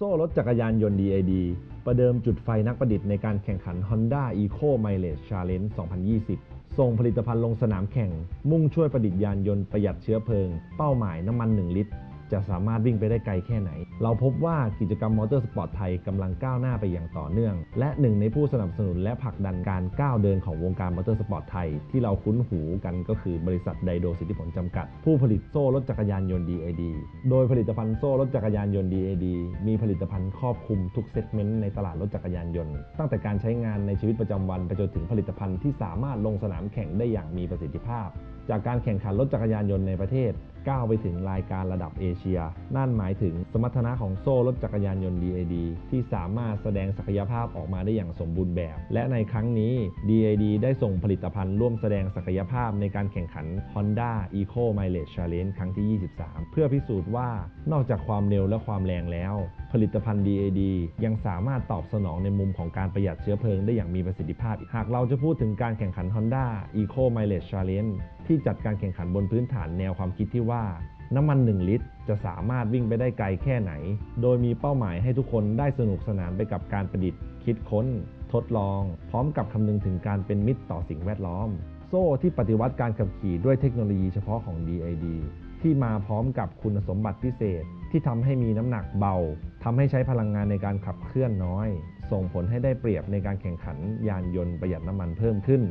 โซ่รถจักรยานยนต์ DID ประเดิมจุดไฟนักประดิษฐ์ในการแข่งขัน Honda Eco Mileage Challenge 2020 ส่งผลิตภัณฑ์ลงสนามแข่ง มุ่งช่วยประดิษฐ์ยานยนต์ประหยัดเชื้อเพลิง เป้าหมายน้ำมัน 1 ลิตร จะสามารถวิ่งไปได้ไกลแค่ไหน เราพบว่ากิจกรรมมอเตอร์สปอร์ตไทยกำลังก้าวหน้าไปอย่างต่อเนื่อง และหนึ่งในผู้สนับสนุนและผลักดันการก้าวเดินของวงการมอเตอร์สปอร์ตไทย ที่เราคุ้นหูกันก็คือบริษัทไดโดสิทธิผลจำกัด ผู้ผลิตโซ่รถจักรยานยนต์ DAD โดยผลิตภัณฑ์โซ่รถจักรยานยนต์ DAD มีผลิตภัณฑ์ครอบคลุมทุกเซกเมนต์ในตลาดรถจักรยานยนต์ ตั้งแต่การใช้งานในชีวิตประจำวันไปจนถึงผลิตภัณฑ์ที่สามารถลงสนามแข่งได้อย่างมีประสิทธิภาพ จากการแข่งขันรถจักรยานยนต์ในประเทศ ก้าวไปถึงรายการระดับเอเชีย นั่นหมายถึงสมรรถนะของโซ่รถจักรยานยนต์ DAD ที่สามารถแสดงศักยภาพออกมาได้อย่างสมบูรณ์แบบ และในครั้งนี้ DAD ได้ส่งผลิตภัณฑ์ร่วมแสดงศักยภาพในการแข่งขัน Honda Eco Mileage Challenge ครั้งที่ 23 เพื่อพิสูจน์ว่านอกจากความเร็วและความแรงแล้ว ผลิตภัณฑ์ DAD ยังสามารถตอบสนองในมุมของการประหยัดเชื้อเพลิงได้อย่างมีประสิทธิภาพ หากเราจะพูดถึงการแข่งขัน Honda Eco Mileage Challenge ที่จัดการแข่งขันบนพื้นฐานแนวความคิดที่ว่าว่าน้ำมัน 1 ลิตร จะสามารถวิ่งไปได้ไกลแค่ไหน โดยมีเป้าหมายให้ทุกคนได้สนุกสนานไปกับการประดิษฐ์ คิดค้น ทดลอง พร้อมกับคำนึงถึงการเป็นมิตรต่อสิ่งแวดล้อม โซ่ที่ปฏิวัติการขับขี่ด้วยเทคโนโลยีเฉพาะของ DID ที่มาพร้อมกับคุณสมบัติพิเศษ ที่ทำให้มีน้ำหนักเบาทำให้ใช้พลังงานในการขับเคลื่อนน้อย ส่งผลให้ได้เปรียบในการแข่งขันยานยนต์ประหยัดน้ำมันเพิ่มขึ้น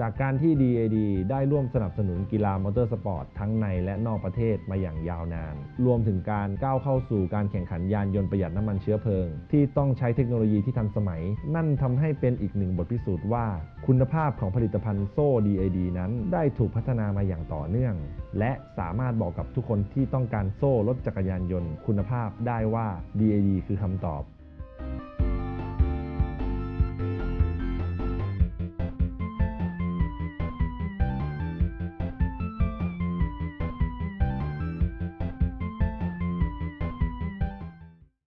จากการที่ DAD ได้ร่วมสนับสนุนกีฬามอเตอร์สปอร์ตทั้งในและนอกประเทศมาอย่างยาวนาน รวมถึงการก้าวเข้าสู่การแข่งขันยานยนต์ประหยัดน้ำมันเชื้อเพลิง ที่ต้องใช้เทคโนโลยีที่ทันสมัย นั่นทำให้เป็นอีกหนึ่งบทพิสูจน์ว่า คุณภาพของผลิตภัณฑ์โซ่ DAD นั้นได้ถูกพัฒนามาอย่างต่อเนื่อง และสามารถบอกกับทุกคนที่ต้องการโซ่รถจักรยานยนต์ คุณภาพได้ว่า DAD คือคำตอบ